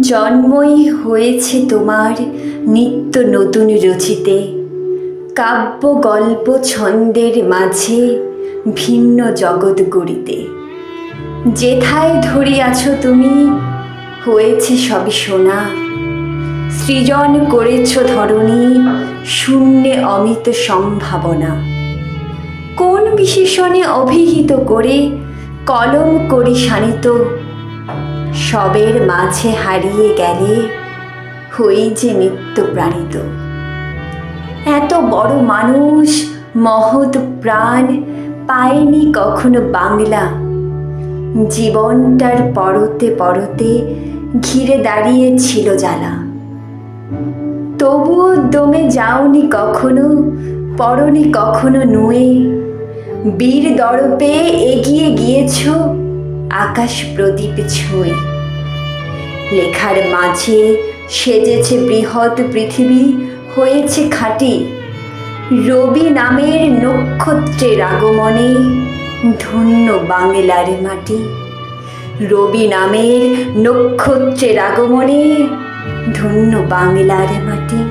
জন্মই হয়েছে তোমার নিত্য নতুন রচিতে। কাব্য গল্প ছন্দের মাঝে ভিন্ন জগৎ গড়িতে। যেথায় ধরিয়াছ তুমি, হয়েছে সবই সোনা। সৃজন করেছ ধরণী, শূন্যে অমিত সম্ভাবনা। কোন বিশেষণে অভিহিত করে কলম করি শানিত সবের মাঝে হারিয়ে গেলে হই যে নিত্য প্রাণিত এত বড় মানুষ, মহৎ প্রাণ পায়নি কখনো বাংলা। জীবনটার পরতে পরতে ঘিরে দাঁড়িয়েছিল জ্বালা। তবুও দমে যাওনি কখনো, পরনি কখনো নুয়ে। বীর দরপে এগিয়ে গিয়েছ, আকাশ প্রদীপ ছুঁয়ে। লেখার মাঝে সেজেছে বৃহৎ পৃথিবী, হয়েছে খাটি। রবি নামের নক্ষত্রের আগমনে ধন্য বাংলার মাটি। রবি নামের নক্ষত্রের আগমনে ধন্য বাংলার মাটি।